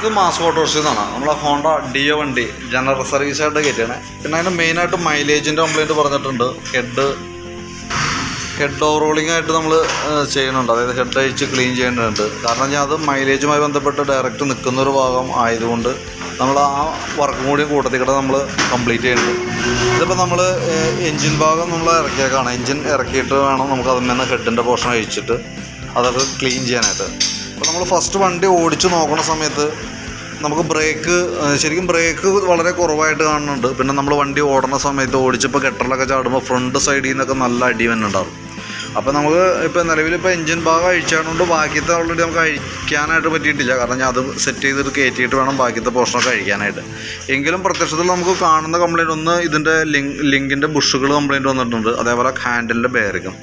ഇത് mass autorickshaw എന്നാണ് നമ്മളെ ഹോണ്ട ഡിയോ വണ്ടി ജനറൽ സർവീസ് ആയിട്ട് കയറ്റിയാണ്. പിന്നെ അതിന് മെയിനായിട്ട് മൈലേജിന്റെ കംപ്ലൈന്റ് പറഞ്ഞിട്ടുണ്ട്. ഹെഡ് ഹെഡ് ഓവറോളിംഗ് ആയിട്ട് നമ്മൾ ചെയ്യുന്നുണ്ട്. അതായത് ഹെഡ് അഴിച്ച് ക്ലീൻ ചെയ്യേണ്ടതുണ്ട്. കാരണം ഞാൻ അത് മൈലേജുമായി ബന്ധപ്പെട്ട് ഡയറക്റ്റ് നിൽക്കുന്ന ഒരു ഭാഗം ആയതുകൊണ്ട് നമ്മൾ ആ വർക്കും കൂടി കൂട്ടത്തിൽ കൂടെ നമ്മൾ കംപ്ലീറ്റ് ചെയ്യുന്നുണ്ട് ഇതിപ്പോൾ നമ്മൾ എൻജിൻ ഭാഗം നമ്മൾ ഇറക്കിയേക്കാണ്. എൻജിൻ ഇറക്കിയിട്ട് വേണം നമുക്ക് അതിൽ നിന്ന് ഹെഡിന്റെ പോർഷൻ അഴിച്ചിട്ട് അതൊക്കെ ക്ലീൻ ചെയ്യാനായിട്ട്. അപ്പോൾ നമ്മൾ ഫസ്റ്റ് വണ്ടി ഓടിച്ച് നോക്കുന്ന സമയത്ത് നമുക്ക് ബ്രേക്ക് ശരിക്കും ബ്രേക്ക് വളരെ കുറവായിട്ട് കാണുന്നുണ്ട്. പിന്നെ നമ്മൾ വണ്ടി ഓടുന്ന സമയത്ത് ഓടിച്ചപ്പോൾ ഗട്ടറിലൊക്കെ ചാടുമ്പോൾ ഫ്രണ്ട് സൈഡിൽ നിന്നൊക്കെ നല്ല അടി തന്നെ ഉണ്ടാവും അപ്പോൾ നമുക്ക് ഇപ്പോൾ നിലവിൽ ഇപ്പോൾ എഞ്ചിൻ ഭാഗം അഴിച്ചായതുകൊണ്ട് ബാക്കിയത്തെ ഓൾറെഡി നമുക്ക് അഴിക്കാനായിട്ട് പറ്റിയിട്ടില്ല. കാരണം ഞാൻ അത് സെറ്റ് ചെയ്തിട്ട് കയറ്റിയിട്ട് വേണം ബാക്കിയത്തെ പോർഷനൊക്കെ അഴിക്കാനായിട്ട്. എങ്കിലും പ്രത്യക്ഷത്തിൽ നമുക്ക് കാണുന്ന കംപ്ലൈന്റ് ഒന്ന് ഇതിന്റെ ലിങ്ക് ലിങ്കിന്റെ ബുഷുകൾ കംപ്ലൈന്റ് വന്നിട്ടുണ്ട്. അതേപോലെ ഹാൻഡിലിന്റെ ബെയറിങ്ങും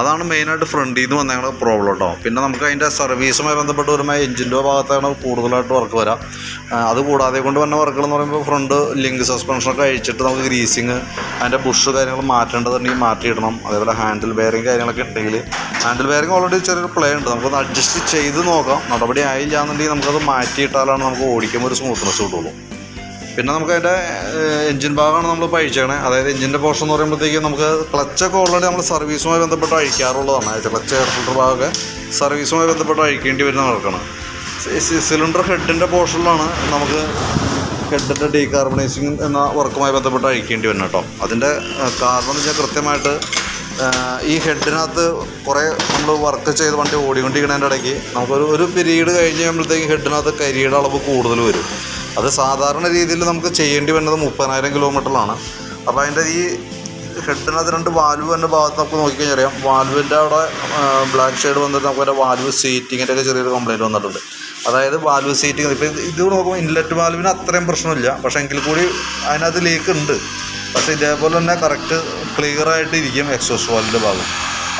അതാണ് മെയിനായിട്ട് ഫ്രണ്ടിൽ നിന്ന് വന്ന പ്രോബ്ലം കേട്ടോ പിന്നെ നമുക്ക് അതിന്റെ സർവീസുമായി ബന്ധപ്പെട്ട് വരുമ്പോൾ എഞ്ചിന്റെ ഭാഗത്താണ് കൂടുതലായിട്ട് വർക്ക് വരാം. അത് കൂടാതെ കൊണ്ട് വന്ന വർക്കുകൾ എന്ന് പറയുമ്പോൾ ഫ്രണ്ട് ലിങ്ക് സസ്പെൻഷനൊക്കെ അഴിച്ചിട്ട് നമുക്ക് ഗ്രീസിങ് അതിന്റെ ബുഷ് കാര്യങ്ങൾ മാറ്റേണ്ടതുണ്ടെങ്കിൽ മാറ്റിയിടണം. അതേപോലെ ഹാൻഡിൽ ബെയറിങ് കാര്യങ്ങളൊക്കെ ഉണ്ടെങ്കിൽ ഹാൻഡിൽ ബെയറിംഗ് ഓൾറെഡി ചെറിയൊരു പ്ലേ ഉണ്ട് നമുക്കൊന്ന് അഡ്ജസ്റ്റ് ചെയ്ത് നോക്കാം. നടപടി ആയില്ല എന്നുണ്ടെങ്കിൽ നമുക്കത് മാറ്റിയിട്ടാലാണ് നമുക്ക് ഓടിക്കുമ്പോൾ ഒരു സ്മൂത്ത്നെസ് കിട്ടുള്ളൂ. പിന്നെ നമുക്ക് അതിന്റെ എഞ്ചിൻ ഭാഗമാണ് നമ്മൾ ഇപ്പോൾ അതായത് എഞ്ചിന്റെ പോർഷൻ എന്ന് പറയുമ്പോഴത്തേക്കും നമുക്ക് ക്ലച്ചൊക്കെ ഓൾറെഡി നമ്മൾ സർവീസുമായി ബന്ധപ്പെട്ട് അഴിക്കാറുള്ളതാണ്. ക്ലച്ച് എയർ ഫിൽറ്റർ ഭാഗമൊക്കെ സർവീസുമായി ബന്ധപ്പെട്ട് അഴിക്കേണ്ടി വരുന്ന നടക്കണം സിലിണ്ടർ ഹെഡിന്റെ പോർഷനിലാണ് നമുക്ക് ഹെഡിന്റെ ഡീകാർബണൈസിങ് എന്ന വർക്കുമായി ബന്ധപ്പെട്ട് അഴിക്കേണ്ടി വരുന്നത് കേട്ടോ. അതിന്റെ കാരണം എന്ന് വെച്ചാൽ കൃത്യമായിട്ട് ഈ ഹെഡിനകത്ത് കുറേ നമ്മൾ വർക്ക് ചെയ്ത് വണ്ടി ഓടിക്കൊണ്ടിരിക്കുന്നതിന്റെ ഇടയ്ക്ക് നമുക്കൊരു ഒരു പിരീഡ് കഴിഞ്ഞ് കഴിയുമ്പോഴത്തേക്ക് ഹെഡിനകത്ത് കരിയുടെ അളവ് കൂടുതൽ വരും. അത് സാധാരണ രീതിയിൽ നമുക്ക് ചെയ്യേണ്ടി വരുന്നത് മുപ്പതിനായിരം കിലോമീറ്ററിലാണ് അപ്പോൾ അതിന്റെ ഈ ഹെഡിനകത്ത് രണ്ട് വാൽവ് എന്റെ ഭാഗത്ത് നമുക്ക് നോക്കിക്കഴിഞ്ഞാൽ അറിയാം വാൽവിന്റെ അവിടെ ബ്ലാക്ക് ഷെയ്ഡ് വന്നിട്ട് നമുക്ക് അതിന്റെ വാൽവ് സീറ്റിങ്ങിന്റെ ഒക്കെ ചെറിയൊരു കംപ്ലയിന്റ് വന്നിട്ടുണ്ട്. അതായത് വാൽവ് സീറ്റിങ് ഇപ്പോൾ ഇത് നോക്കുമ്പോൾ ഇൻലെറ്റ് വാൽവിന് അത്രയും പ്രശ്നമില്ല. പക്ഷേ എങ്കിൽ കൂടി അതിനകത്ത് ലീക്ക് ഉണ്ട്. പക്ഷേ ഇതേപോലെ തന്നെ കറക്റ്റ് ക്ലിയർ ആയിട്ട് ഇരിക്കും എക്സോസ് വാലിന്റെ ഭാഗം.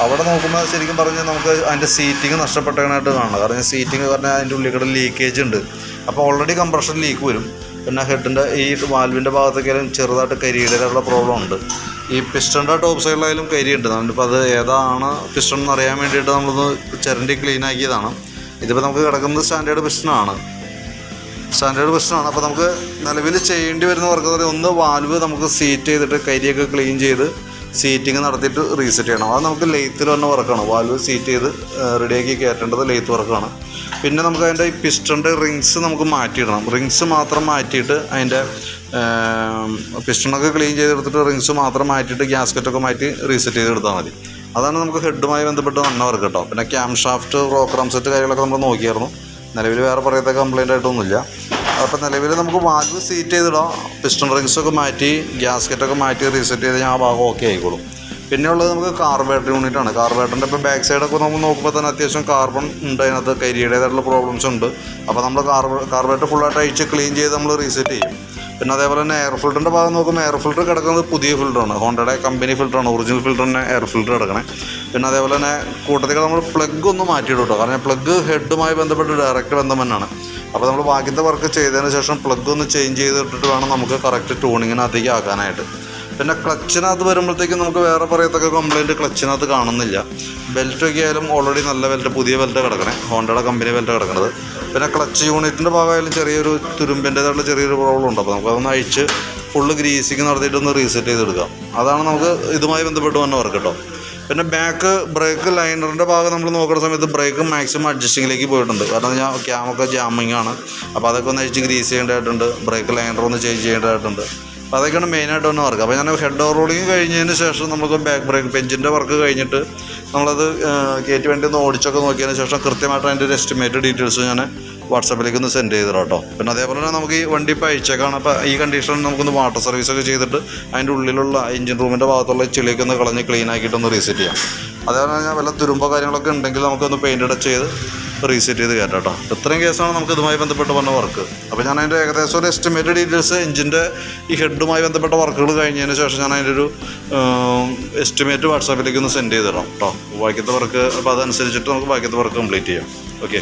അവിടെ നോക്കുമ്പോൾ ശരിക്കും പറഞ്ഞാൽ നമുക്ക് അതിന്റെ സീറ്റിംഗ് നഷ്ടപ്പെട്ടതായിട്ട് കാണണം കാരണം സീറ്റിംഗ് പറഞ്ഞാൽ അതിന്റെ ഉള്ളിൽ ലീക്കേജ് ഉണ്ട്. അപ്പോൾ ഓൾറെഡി കംപ്രഷൻ ലീക്ക് വരും. പിന്നെ ഹെഡിന്റെ ഈ വാൽവിന്റെ ഭാഗത്തേക്കായാലും ചെറുതായിട്ട് കരിയിടാനുള്ള പ്രോബ്ലം ഉണ്ട്. ഈ പിസ്റ്റണിന്റെ ടോപ്പ് സൈഡിലായാലും കരിയുണ്ട്. നമ്മളിപ്പോൾ അത് ഏതാണ് പിസ്റ്റൺ എന്ന് അറിയാൻ വേണ്ടിയിട്ട് നമ്മളൊന്ന് ചിരണ്ടി ക്ലീൻ ആക്കിയതാണ്. ഇതിപ്പോൾ നമുക്ക് കിടക്കുന്നത് സ്റ്റാൻഡേർഡ് പിസ്റ്റണാണ് സ്റ്റാൻഡേർഡ് പ്രശ്നമാണ്. അപ്പോൾ നമുക്ക് നിലവിൽ ചെയ്യേണ്ടി വരുന്ന പറയുന്നത് ഒന്ന് വാൽവ് നമുക്ക് സീറ്റ് ചെയ്തിട്ട് കരിയൊക്കെ ക്ലീൻ ചെയ്ത് സീറ്റിംഗ് നടത്തിയിട്ട് റീസെറ്റ് ചെയ്യണം. അത് നമുക്ക് ലെയ്ത്തിൽ തന്നെ വർക്കാണ് വാൽവ് സീറ്റ് ചെയ്ത് റെഡിയാക്കി കയറ്റേണ്ടത് ലെയ്ത്ത് വർക്കാണ് പിന്നെ നമുക്ക് അതിന്റെ ഈ പിസ്റ്റണിന്റെ റിങ്സ് നമുക്ക് മാറ്റിയിടണം. റിങ്സ് മാത്രം മാറ്റിയിട്ട് അതിന്റെ പിസ്റ്റണൊക്കെ ക്ലീൻ ചെയ്തെടുത്തിട്ട് റിങ്സ് മാത്രം മാറ്റിയിട്ട് ഗ്യാസ്കറ്റൊക്കെ മാറ്റി റീസെറ്റ് ചെയ്തെടുത്താൽ മതി. അതാണ് നമുക്ക് ഹെഡുമായി ബന്ധപ്പെട്ട് നല്ല വർക്ക് കേട്ടോ. പിന്നെ ക്യാം ഷാഫ്റ്റ് റോക്കറാം സെറ്റ് കാര്യങ്ങളൊക്കെ നമ്മൾ നോക്കിയായിരുന്നു. നിലവിൽ വേറെ പറയത്ത കംപ്ലൈന്റ് ആയിട്ടൊന്നുമില്ല. അപ്പോൾ നിലവിൽ നമുക്ക് വാൽവ് സീറ്റ് ചെയ്തിടാം. പിസ്റ്റൺ റിങ്സ് ഒക്കെ മാറ്റി ഗ്യാസ്കറ്റൊക്കെ മാറ്റി റീസെറ്റ് ചെയ്ത് ആ ഭാഗം ഓക്കെ ആയിക്കോളും. പിന്നെ ഉള്ളത് നമുക്ക് കാർബേറ്റർ യൂണിറ്റ് ആണ്. കാർബേറ്ററിന്റെ ഇപ്പോൾ ബാക്ക് സൈഡൊക്കെ നമ്മൾ നോക്കുമ്പോൾ തന്നെ അത്യാവശ്യം കാർബൺ ഉണ്ട്. അതിനകത്ത് കരിയുടേതായിട്ടുള്ള പ്രോബ്ലംസ് ഉണ്ട്. അപ്പോൾ നമ്മൾ കാർബ കാർബേറ്റർ ഫുള്ളായിട്ട് അഴിച്ച് ക്ലീൻ ചെയ്ത് നമ്മൾ റീസെറ്റ് ചെയ്യും. പിന്നെ അതേപോലെ തന്നെ എയർ ഫിൽറ്ററിന്റെ ഭാഗം നോക്കുമ്പോൾ എയർ ഫിൽറ്റർ കിടക്കുന്നത് പുതിയ ഫിൽറ്ററാണ് ഹോണ്ടയുടെ കമ്പനി ഫിൽറ്ററാണ് ഒറിജിനൽ ഫിൽറ്റർ തന്നെ എയർ ഫിൽറ്റർ കിടക്കണേ. പിന്നെ അതേപോലെ തന്നെ കൂട്ടത്തിൽ നമ്മൾ പ്ലഗ് ഒന്ന് മാറ്റിയിടും കേട്ടോ കാരണം പ്ലഗ് ഹെഡുമായി ബന്ധപ്പെട്ട് ഡയറക്റ്റ് ബന്ധം തന്നെയാണ്. അപ്പോൾ നമ്മൾ ബാക്കിയത്തെ വർക്ക് ചെയ്തതിന് ശേഷം പ്ലഗ് ഒന്ന് ചേഞ്ച് ചെയ്തിട്ടിട്ട് വേണം നമുക്ക് കറക്റ്റ് ട്യൂണിങ്ങിനകത്തേക്ക് ആക്കാനായിട്ട്. പിന്നെ ക്ലച്ചിനകത്ത് വരുമ്പോഴത്തേക്കും നമുക്ക് വേറെ പറയത്തക്ക കംപ്ലൈന്റ് ക്ലച്ചിനകത്ത് കാണുന്നില്ല. ബെൽറ്റൊക്കെ ആയാലും ഓൾറെഡി നല്ല ബെൽറ്റ് പുതിയ ബെൽറ്റ് കിടക്കണേ. ഹോണ്ടയുടെ കമ്പനി ബെൽറ്റ് കിടക്കണത്. പിന്നെ ക്ലച്ച് യൂണിറ്റിന്റെ ഭാഗമായാലും ചെറിയൊരു തുരുമ്പിന്റേതായിട്ടുള്ള ചെറിയൊരു പ്രോബ്ലം ഉണ്ട്. അപ്പോൾ നമുക്കതൊന്ന് അഴിച്ച് ഫുള്ള് ഗ്രീസിങ് നടത്തിയിട്ട് ഒന്ന് റീസെറ്റ് ചെയ്തെടുക്കാം. അതാണ് നമുക്ക് ഇതുമായി ബന്ധപ്പെട്ട് വന്ന വർക്ക് കേട്ടോ പിന്നെ ബാക്ക് ബ്രേക്ക് ലൈനറിന്റെ ഭാഗം നമ്മൾ നോക്കുന്ന സമയത്ത് ബ്രേക്ക് മാക്സിമം അഡ്ജസ്റ്റിങ്ങിലേക്ക് പോയിട്ടുണ്ട്. കാരണം ഞാൻ ക്യാമൊക്കെ ജാമിങ് ആണ്. അപ്പോൾ അതൊക്കെ ഒന്ന് അഴിച്ച് ഗ്രീസ് ചെയ്യേണ്ടതായിട്ടുണ്ട്. ബ്രേക്ക് ലൈനർ ഒന്ന് ചേഞ്ച് ചെയ്യേണ്ടതായിട്ടുണ്ട്. അപ്പോൾ അതൊക്കെയാണ് മെയിനായിട്ട് വന്ന വർക്ക് അപ്പോൾ ഞാൻ ഹെഡ് ഓവർ റോളിങ് കഴിഞ്ഞതിന് ശേഷം നമുക്ക് ബാക്ക് ബ്രേക്ക് പെഞ്ചിന്റെ വർക്ക് കഴിഞ്ഞിട്ട് നമ്മളത് കയറ്റി വേണ്ടി ഒന്ന് ഓടിച്ചൊക്കെ നോക്കിയതിന് ശേഷം കൃത്യമായിട്ട് അതിന്റെ ഒരു എസ്റ്റിമേറ്റ് ഡീറ്റെയിൽസ് ഞാൻ വാട്സാപ്പിലേക്ക് ഒന്ന് സെൻഡ് ചെയ്തിടാം കേട്ടോ പിന്നെ അതേപോലെ തന്നെ നമുക്ക് ഈ വണ്ടി ഇപ്പോൾ അയച്ചേക്കാണ്. അപ്പോൾ ഈ കണ്ടീഷനിൽ നമുക്കൊന്ന് വാട്ടർ സർവീസ് ഒക്കെ ചെയ്തിട്ട് അതിന്റെ ഉള്ളിലുള്ള എഞ്ചിൻ റൂമിന്റെ ഭാഗത്തുള്ള ചെളിയൊക്കെ ഒന്ന് കളഞ്ഞ് ക്ലീൻ ആക്കിയിട്ട് ഒന്ന് റീസെറ്റ് ചെയ്യാം അതേപോലെ തന്നെ വല്ല തുരുമ്പോ കാര്യങ്ങളൊക്കെ ഉണ്ടെങ്കിൽ നമുക്കൊന്ന് പെയിന്റ് അടച്ച് ചെയ്ത് റീസെറ്റ് ചെയ്ത് കയറ്റാം കേട്ടോ ഇത്രയും കേസാണ് നമുക്ക് ഇതുമായി ബന്ധപ്പെട്ട് വന്ന വർക്ക് അപ്പോൾ ഞാൻ അതിന്റെ ഏകദേശം ഒരു എസ്റ്റിമേറ്റഡ് ഡീറ്റെയിൽസ് എഞ്ചിന്റെ ഈ ഹെഡുമായി ബന്ധപ്പെട്ട വർക്കുകൾ കഴിഞ്ഞതിന് ശേഷം ഞാൻ അതിന്റെ ഒരു എസ്റ്റിമേറ്റ് വാട്സാപ്പിലേക്ക് ഒന്ന് സെൻഡ് ചെയ്തിടാം കേട്ടോ ബാക്കിയത്തെ വർക്ക് അപ്പോൾ അതനുസരിച്ചിട്ട് നമുക്ക് ബാക്കിയത്തെ വർക്ക് കംപ്ലീറ്റ് ചെയ്യാം. ഓക്കെ